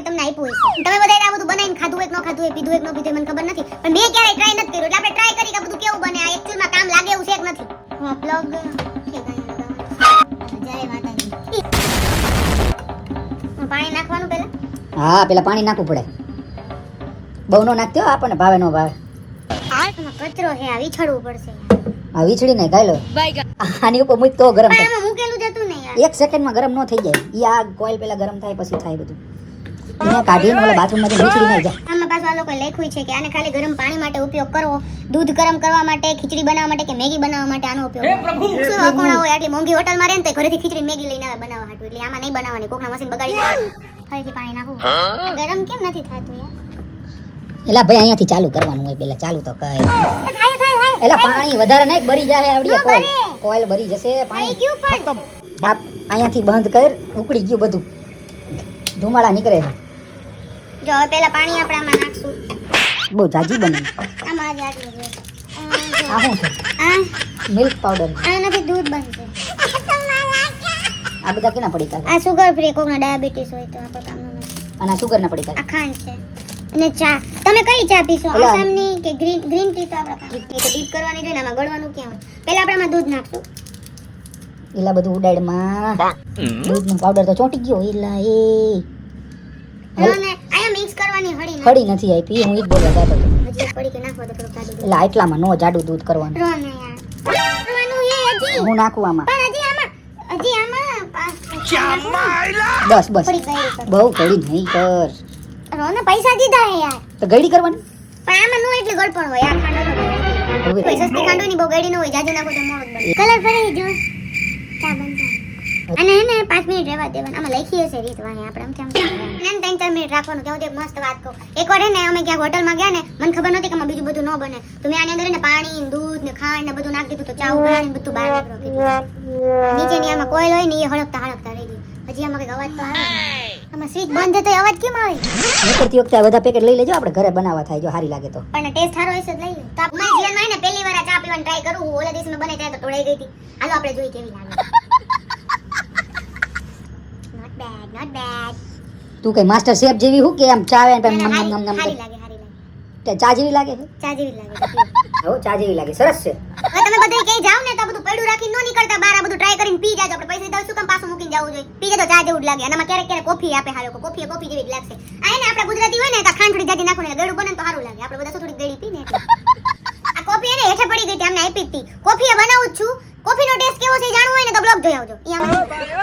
કોઈ તમને આપ્યું હશે તમે બધાએ આ બધું બનાવીને ખાધું એક ન ખાધું એ પીધું એક ન પીધું મને ખબર નથી. પણ મેં ક્યારેય ટ્રાય નથી કર્યું. એટલે આપણે ટ્રાય કરી કે બધું કેવું બને? આ એક્ચ્યુઅલમાં કામ લાગે એવું છે કે નથી? હા. પ્લગ જય માતાજી પાણી નાખવાનું પહેલા? હા પેલા પાણી નાખવું પડે. બહુ નો નાખતો આપણને ભાવે નો ભાવે. કચરો છે આ વિછળવું પડશે. આ વીછડી ને ગાયલો. આની ઉપર મૂક તો ગરમ થાય. મૂકેલું જતું નહીં એક સેકન્ડમાં ગરમ ન થઈ જાય. ઈ આ કોઈલ પેલા ગરમ થાય પછી થાય બધું. એને કાઢીને ઓલા બાથરૂમમાંથી વીછળી નહીં જાય. આમાં પાછું આ લોકોએ લખ્યું છે કે આને ખાલી ગરમ પાણી માટે ઉપયોગ કરવો દૂધ ગરમ કરવા માટે ખીચડી બનાવવા માટે કે મેગી બનાવવા માટે આનો ઉપયોગ કરવો. શું અકોણા હોય આટલી મોંઘી હોટલમાં રહે ને તો ઘરેથી ખીચડી મેગી લઈને આવે બનાવવા હાટુ. એટલે આમાં નહીં બનાવવાની કોકના મશીન બગાડી ફરીથી પાણી નાખવું. ગરમ કેમ નથી થતું યાર? એલા ભાઈ અહીંયાથી ચાલુ કરવાનું હોય પેલા ચાલુ તો થાય એલા પાણી વધારે નહીં બરી જાય આવડી કોઈલ કોઈલ બરી જશે પાણી. અહીંયાથી બંધ કર ઉકળી ગયું બધું. ધુમાડા નીકળે છે. જો હવે પેલા પાણી આપણે આમાં નાખશું. બહુ જાજી બને. આમાં આટલું છે. આ શું છે? આ? મિલ્ક પાવડર આનાથી દૂધ બનશે. આ બધા કેના પડીકા? આ સુગર ફ્રી કોકના ડાયાબિટીસ હોય તો આપણે નથી અને આ સુગર ના પડીકા. આ ખાંડ છે. અને ચા. તમે કઈ ચા પીશો. આસામની કે ગ્રીન ગ્રીન ટી તો આપણે. ડીપ કરવાની છે ને આમાં ગળવાનું ક્યાં હોય? પહેલા આપણે આમાં દૂધ નાખશું. એલા બધું ઉડાડમાં. દૂધનો પાવડર તો ચોંટી ગયો એલા એ. અને મિક્સ કરવાની હળી. નથી આપી હું ઈ બોલવા જતો હજી એક પડી કે નાખો તો જાડું નો જાડું દૂધ કરવાનું. રો ને યાર હું નાખું આમાં. પણ હજી આમાં હજી આમાં બસ બસ. બહુ ઘડી નહીં કર. રોને પૈસા દીધા હે યાર. તો ઘડી કરવાની? પણ આમાં નો એટલે ગળપણ હોય. આ ખાંડો નો હવે કોઈ સસ્તી ખાંડ હોય બહુ ઘડી ન હોય જાજુ નાખો તો મોડું કલર ફરી જો. અને એને પાંચ મિનિટ રહેવા દેવાનું. આમાં લખીએ હશે રીત વાહે આપણે આમ કેમ ત્રણ ચાર મિનિટ રાખવાનું ત્યાં સુધી મસ્ત વાત કહું. એકવાર ને અમે ક્યાંક હોટલમાં ગયા ને મને ખબર નહોતી કે આમાં બીજું બધું ન બને. તો મેં આની અંદર ને પાણી દૂધ ને ખાંડ ને બધું નાખી દીધું તો ચા ઉકળાવીને બધું બહાર નીચેની આમાં કોઈલ હોય ને એ હળકતા હળકતા રહી ગયું. હજી આમાં કંઈક અવાજ તો આવે. આમાં સ્વિચ બંધ તો અવાજ કેમ આવે? નીકળતી વખતે આ બધા પેકેટ લઈ લેજો આપણે ઘરે બનાવવા થાય જો સારી લાગે તો. પણ ટેસ્ટ સારો હશે તો લઈ તો મારા જીવનમાં ને પહેલી વાર ચા પીવાની ટ્રાય કરું ઓલા દિવસે મેં બને ત્યારે તો તોડાઈ ગઈ હતી. હાલો આપણે જોઈએ કેવી લાગે. બેડ નોટ બેડ તું કઈ માસ્ટર શેફ જેવી હું કે આમ ચા આવે ને નમ નમ નમ હારી નમ લાગે હારી લાગે. તે ચા જેવી લાગે છે? ચા જેવી લાગે. છે. હો ચા જેવી લાગે. સરસ છે. હવે તમે બધે ક્યાંય જાવ ને તો બધું પડ્યું રાખીને ન નીકળતા બહાર આ બધું ટ્રાય કરીને પી જાજો. આપણે પૈસા દઉં શું કામ પાછું મૂકીને જવું જોઈએ? પી જાજો ચા જેવું જ લાગે. આનામાં ક્યારેક ક્યારેક કોફી આપે હારો કોફી કોફી જેવી જ લાગશે. આ એને આપણે ગુજરાતી હોય ને તો ખાંડ થોડી જાજી નાખો ને ગળું બને તો સારું લાગે. આપણે બધા થોડી ગળી પી ને આ કોફી એને હેઠે પડી ગઈ હતી અમને આપી હતી. કોફી એ બનાવું છું. કોફીનો ટેસ્ટ કેવો છે જાણવું હોય ને તો બ્લોગ જોઈ આવજો.